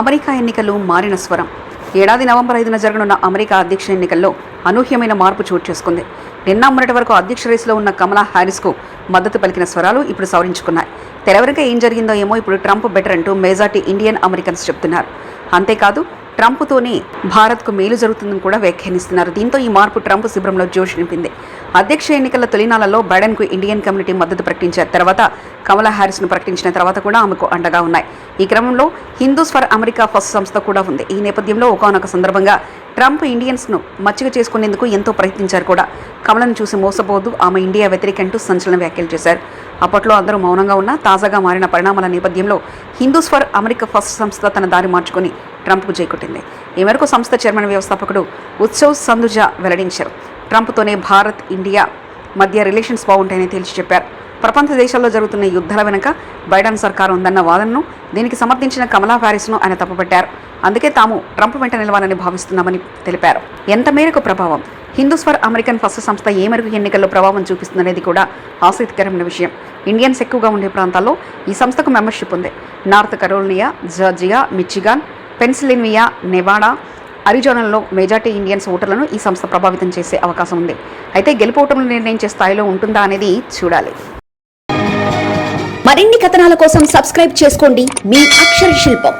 America ఎన్నికలు మారిన స్వరం. ఏడాది నవంబర్ ఐదున జరగనున్న అమెరికా అధ్యక్ష ఎన్నికల్లో అనూహ్యమైన మార్పు చోటు చేసుకుంది. నిన్న మొన్నటి వరకు అధ్యక్ష రేసులో ఉన్న కమలా హ్యారిస్కు మద్దతు పలికిన స్వరాలు ఇప్పుడు సవరించుకున్నాయి. తెరవెనక ఏం జరిగిందో ఏమో ఇప్పుడు ట్రంప్ బెటర్ అంటూ మెజార్టీ ఇండియన్ అమెరికన్స్ చెప్తున్నారు. అంతేకాదు ట్రంప్తోనే భారత్కు మేలు జరుగుతుందని కూడా వ్యాఖ్యానిస్తున్నారు. దీంతో ఈ మార్పు ట్రంప్ శిబిరంలో జోష్ నింపింది. అధ్యక్ష ఎన్నికల తొలినాళ్ళలో బైడెన్కు ఇండియన్ కమ్యూనిటీ మద్దతు ప్రకటించారు. తర్వాత కమలా హ్యారిస్ను ప్రకటించిన తర్వాత కూడా ఆమెకు అండగా ఉన్నాయి. ఈ క్రమంలో హిందూస్ ఫర్ అమెరికా ఫస్ట్ సంస్థ కూడా ఉంది. ఈ నేపథ్యంలో ఒకనొక సందర్భంగా ట్రంప్ ఇండియన్స్ను మచ్చిక చేసుకునేందుకు ఎంతో ప్రయత్నించారు కూడా. కమలను చూసి మోసపోదు ఆమె ఇండియా వ్యతిరేకంటూ సంచలన వ్యాఖ్యలు చేశారు. అప్పట్లో అందరూ మౌనంగా ఉన్న తాజాగా మారిన పరిణామాల నేపథ్యంలో హిందూస్ ఫర్ అమెరికా ఫస్ట్ సంస్థ తన దారి మార్చుకొని ట్రంప్కు చేకొట్టింది ఈ మేరకు సంస్థ చైర్మన్ వ్యవస్థాపకుడు ఉత్సవ్ సందుజా వెల్లడించారు. ట్రంప్తోనే భారత్ ఇండియా మధ్య రిలేషన్స్ బాగుంటాయని తేల్చి చెప్పారు. ప్రపంచ దేశాల్లో జరుగుతున్న యుద్ధాల వెనుక బైడెన్ సర్కారు ఉందన్న వాదనను దీనికి సమర్థించిన కమలా ప్యారిస్ను ఆయన తప్పుపట్టారు. అందుకే తాము ట్రంప్ వెంట నిలవాలని భావిస్తున్నామని తెలిపారు. ఎంత మేరకు ప్రభావం? హిందూస్ ఫర్ అమెరికన్ ఫస్ట్ సంస్థ ఏ మేరకు ఎన్నికల్లో ప్రభావం చూపిస్తుందనేది కూడా ఆసక్తికరమైన విషయం. ఇండియన్స్ ఎక్కువగా ఉండే ప్రాంతాల్లో ఈ సంస్థకు మెంబర్షిప్ ఉంది. North Carolina Georgia Michigan Pennsylvania Nevada అరిజోనాల్లో majority Indians ఓటర్లను ఈ సంస్థ ప్రభావితం చేసే అవకాశం ఉంది. అయితే గెలుపు ఓటములు నిర్ణయించే స్థాయిలో ఉంటుందా అనేది చూడాలి. మరిన్ని కథనాల కోసం సబ్స్క్రైబ్ చేసుకోండి. మీ అక్షర శిల్పం.